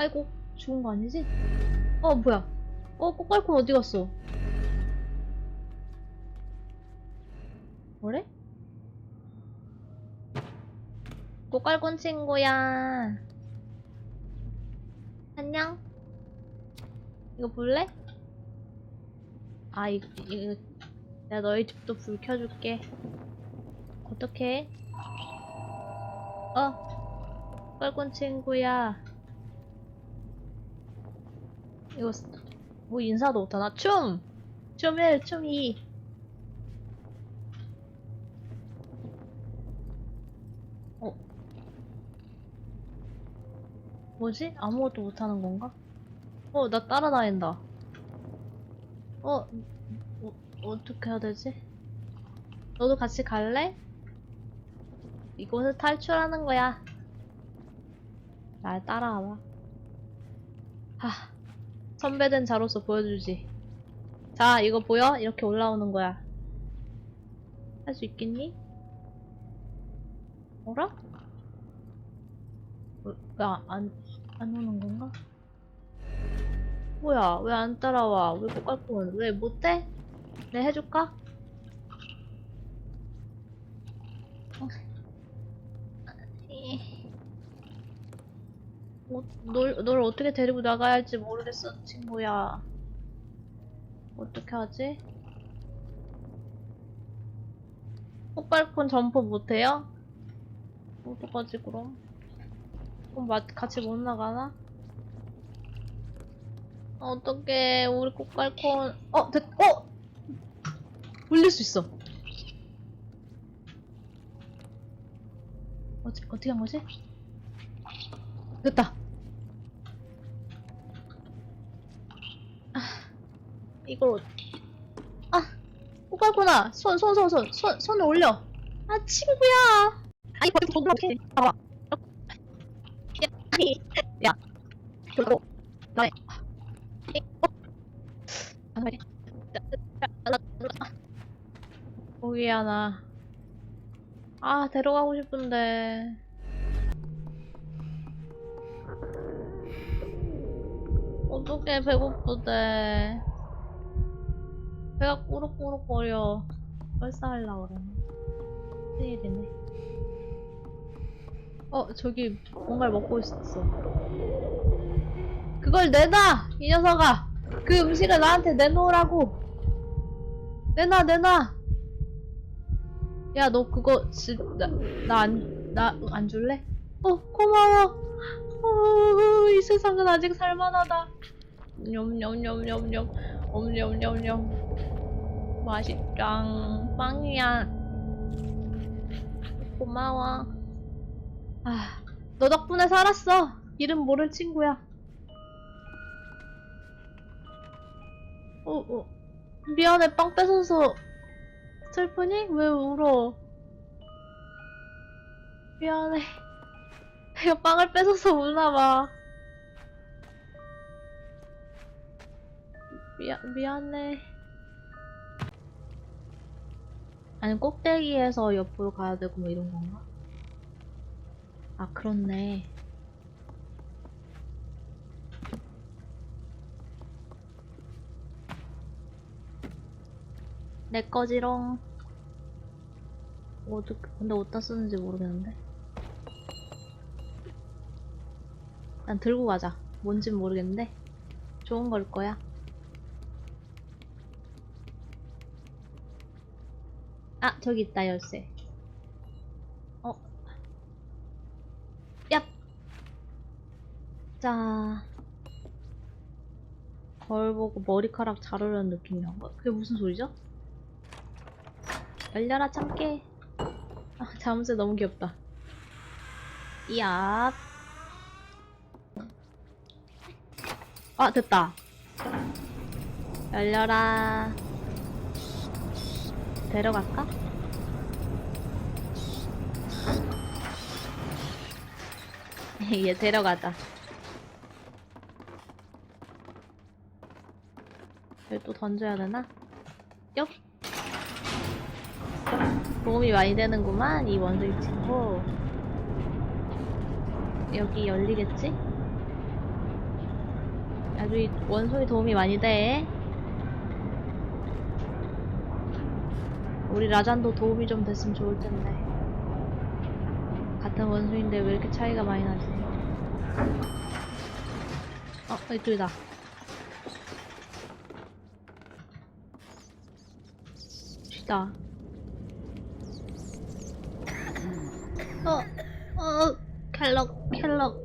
아이고 죽은 거 아니지? 어 뭐야? 어 꼬깔콘 어디 갔어? 뭐래? 꼬깔콘 친구야 안녕 이거 볼래? 아 이거, 이거 내가 너희 집도 불 켜줄게 어떡해? 어 꼬깔콘 친구야 이거 쓰- 뭐 인사도 못하나? 춤! 춤해 춤이 어 뭐지? 아무것도 못하는 건가? 어 나 따라다닌다 어, 어 어떻게 해야 되지? 너도 같이 갈래? 이곳을 탈출하는 거야 날 따라와봐 하 선배된 자로서 보여주지. 자, 이거 보여? 이렇게 올라오는 거야. 할 수 있겠니? 어라? 왜, 안, 안 오는 건가? 뭐야, 왜 안 따라와? 왜 꼬깔콘? 왜 못해? 내 해줄까? 어, 널, 널 어떻게 데리고 나가야 할지 모르겠어, 친구야. 어떻게 하지? 폭발콘 점프 못해요? 어떡하지, 그럼? 그럼 마, 같이 못 나가나? 어떡해, 우리 꽃갈콘. 어, 됐, 어! 올릴 수 있어. 어떻게, 어떻게 한 거지? 됐다. 아, 이걸, 아, 꼬깔구나. 손, 손, 손, 손, 손, 손을 올려. 아, 친구야. 아니, 거기 못 어떻게 봐봐. 야, 아니, 야, 그리고, 너네, 어? 안 돼. 거기야, 나. 아, 데려가고 싶은데. 어떡해 배고프대 배가 꾸룩꾸룩거려. 벌써 하려고 그러네. 큰일이네. 어 저기 뭔가를 먹고 있었어. 그걸 내놔! 이 녀석아! 그 음식을 나한테 내놓으라고! 내놔 내놔! 야 너 그거 나나 안 나 안 줄래? 어 고마워. 어, 이 세상은 아직 살만하다. 냠냠냠냠냠, 엄냠냠냠. 맛있짱, 빵이야. 고마워. 아, 너 덕분에 살았어. 이름 모를 친구야. 어, 어. 미안해, 빵 뺏어서 슬프니? 왜 울어? 미안해. 내가 빵을 뺏어서 우나봐. 미안, 미안해. 아니, 꼭대기에서 옆으로 가야 되고 뭐 이런 건가? 아, 그렇네. 내 거지롱. 어떻게, 근데 어디다 쓰는지 모르겠는데. 난 들고 가자. 뭔진 모르겠는데. 좋은 걸 거야. 아, 저기 있다, 열쇠. 어. 얍! 자. 거울 보고 머리카락 자르려는 느낌이란 거야. 그게 무슨 소리죠? 열려라, 참깨. 아, 자물쇠 너무 귀엽다. 얍. 아, 됐다. 열려라. 데려갈까? 얘 데려가자. 여기 또 던져야 되나? 뿅! 도움이 많이 되는구만, 이 원숭이 친구. 여기 열리겠지? 아주 이 원숭이 도움이 많이 돼. 우리 라잔도 도움이 좀 됐으면 좋을 텐데. 같은 원숭인데 왜 이렇게 차이가 많이 나지? 어, 이쪽이다. 쉬다. 어, 어, 켈럭, 켈럭.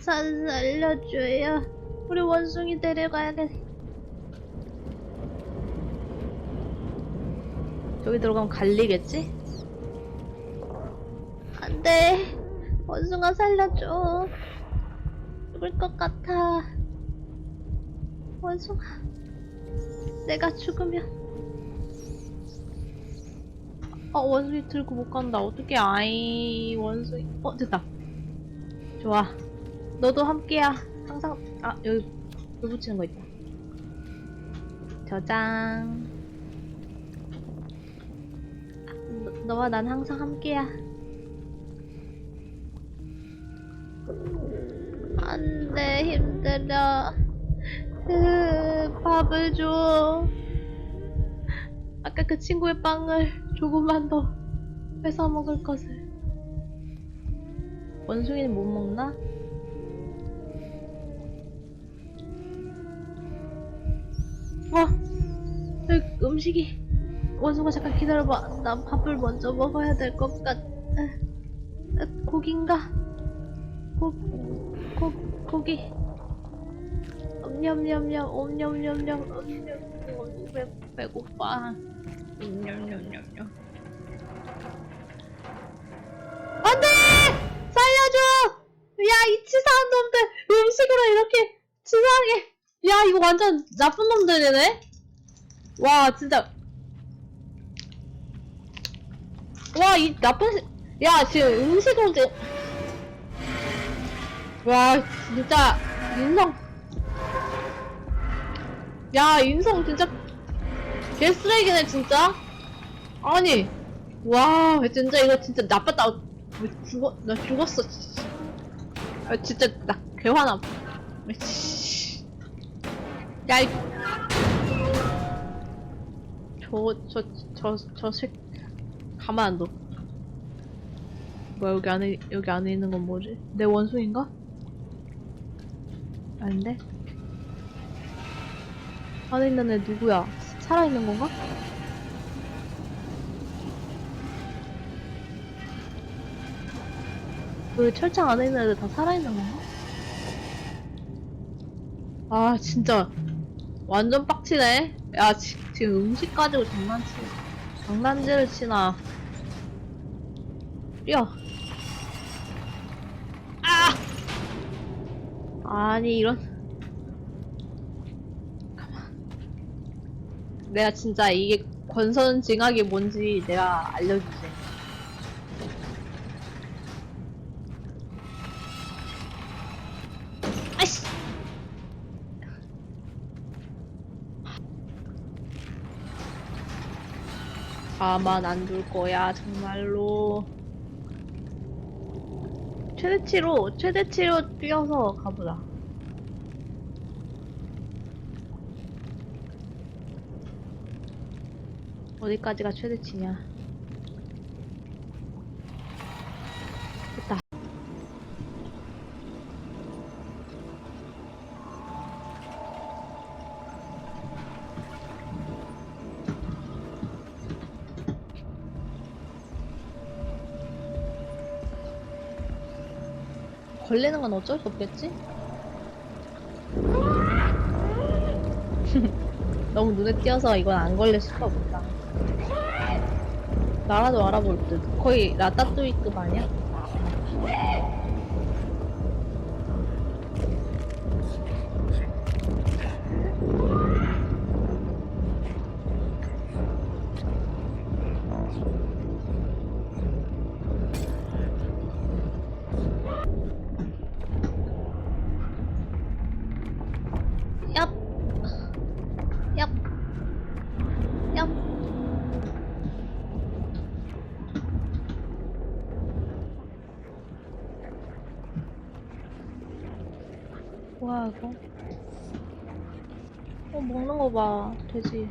살, 살려줘요. 우리 원숭이 데려가야겠. 저기 들어가면 갈리겠지? 안 돼. 원숭아 살려줘. 죽을 것 같아. 원숭아. 내가 죽으면. 어, 원숭이 들고 못 간다. 어떻게 아이, 원숭이. 어, 됐다. 좋아. 너도 함께야. 항상, 아, 여기, 불 붙이는 거 있다. 저장. 너, 너와 난 항상 함께야. 안 돼, 힘들어. 으, 밥을 줘. 아까 그 친구의 빵을 조금만 더 뺏어 먹을 것을. 원숭이는 못 먹나? 어! 여기 음식이. 원숭아 잠깐 기다려봐. 난 밥을 먼저 먹어야 될 것 같. 아, 고긴가? 고, 고, 고기. 냠냠냠, 옴냠냠냠, 옴냠. 배, 배고파. 냠냠냠냠. 안 돼! 살려줘! 야, 이 치사한 놈들! 음식으로 이렇게 치사하게. 야, 이거 완전 나쁜 놈들이네? 와, 진짜. 와, 이 나쁜, 시- 야, 지금 음식으로 지 와, 진짜, 인성. 야, 인성 진짜 개 쓰레기네, 진짜. 아니, 와, 진짜 이거 진짜 나빴다. 왜 죽어, 나 죽었어, 진짜. 아, 진짜, 나 개화나. 씨. 야, 이. 저, 저, 저, 저, 새, 가만 안 둬. 뭐야, 여기 안에, 여기 안에 있는 건 뭐지? 내 원숭인가? 아닌데? 안에 있는 애 누구야? 살아있는 건가? 우리 철창 안에 있는 애들 다 살아있는 건가? 아 진짜 완전 빡치네 야 지, 지금 음식 가지고 장난치 장난질을 치나 뛰어 아! 아니 이런. 가만. 내가 진짜 이게 권선 징악이 뭔지 내가 알려주지 아이씨! 가만 안 둘 거야 정말로 최대치로 최대치로 뛰어서 가보자. 어디까지가 최대치냐 걸리는 건 어쩔 수 없겠지? 너무 눈에 띄어서 이건 안 걸릴 수가 없다. 나라도 알아볼 듯. 거의 라따뚜이급 아니야? 얍. 얍. 얍. 뭐야 이거? 어, 먹는 거 봐. 돼지.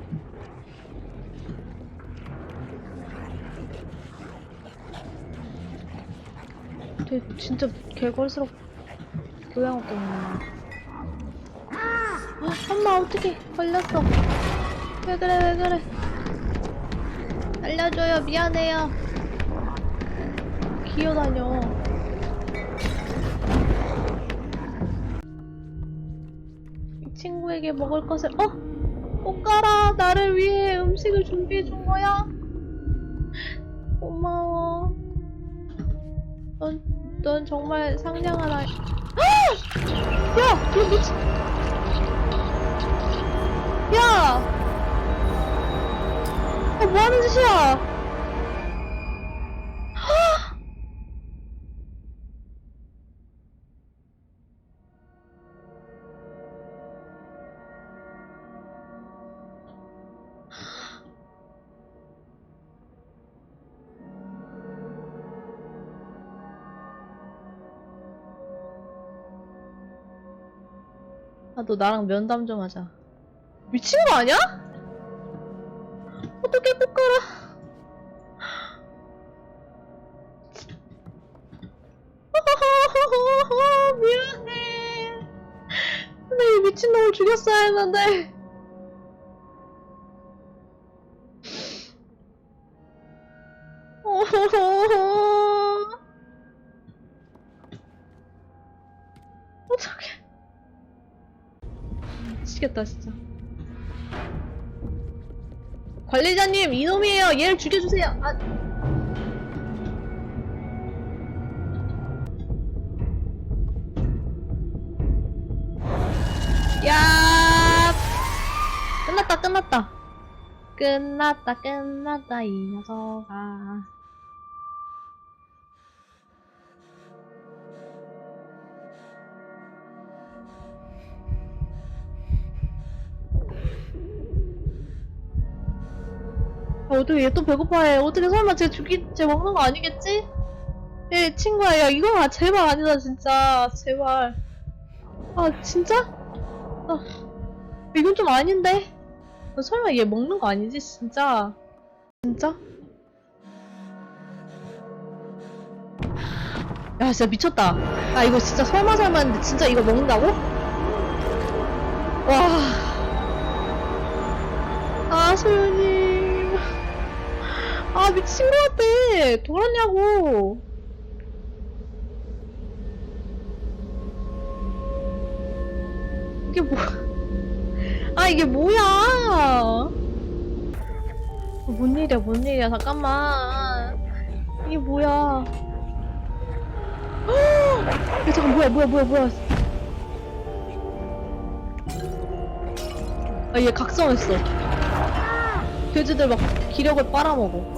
돼, 진짜 개걸스럽 교양 먹네. 아, 엄마 어떻게 걸렸어? 왜 그래 왜 그래? 알려줘요 미안해요. 기어다녀. 이 친구에게 먹을 것을 어? 꽃가라 나를 위해 음식을 준비해 준 거야? 고마워. 넌, 넌 정말 상냥한 아이. 아! 야, 너 미친. 야! 야, 뭐 하는 짓이야? 아, 너 나랑 면담 좀 하자. 미친 거 아니야? 어떻게 꽃가라. 미안해. 근데 이 미친놈을 죽였어야 했는데. 미치겠다 진짜. 관리자님 이놈이에요. 얘를 죽여주세요. 아. 야! 끝났다 끝났다. 끝났다 끝났다 이 녀석아 어떻게 얘 또 배고파해. 어떻게 설마 쟤 죽이, 쟤 먹는 거 아니겠지? 얘 친구야, 야, 이거 아, 제발 아니다, 진짜. 제발. 아, 진짜? 아, 이건 좀 아닌데? 너 설마 얘 먹는 거 아니지, 진짜? 진짜? 야, 진짜 미쳤다. 아, 이거 진짜 설마 설마 했는데 진짜 이거 먹는다고? 와. 아, 소연님. 아 미친 것 같아. 돌았냐고. 이게 뭐... 아 이게 뭐야? 어, 뭔 일이야 뭔 일이야. 잠깐만. 이게 뭐야? 야 잠깐 뭐야 뭐야 뭐야 뭐야. 아 얘 각성했어. 돼지들 막 기력을 빨아먹어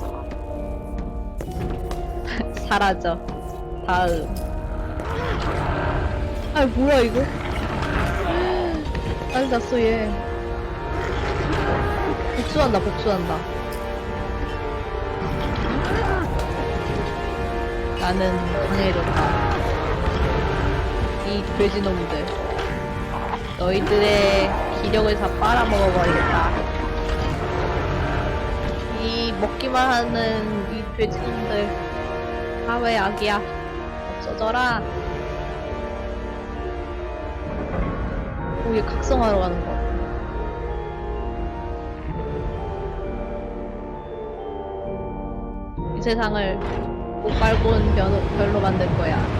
사라져 다음. 아 뭐야 이거? 난리 났어 얘. 복수한다 복수한다. 나는 강해졌다. 이 돼지 놈들. 너희들의 기력을 다 빨아먹어버리겠다. 이 먹기만 하는 이 돼지놈들 사회 악이야? 없어져라? 오얘 각성하러 가는 거. 이 세상을 못 밟은 별로 만들 거야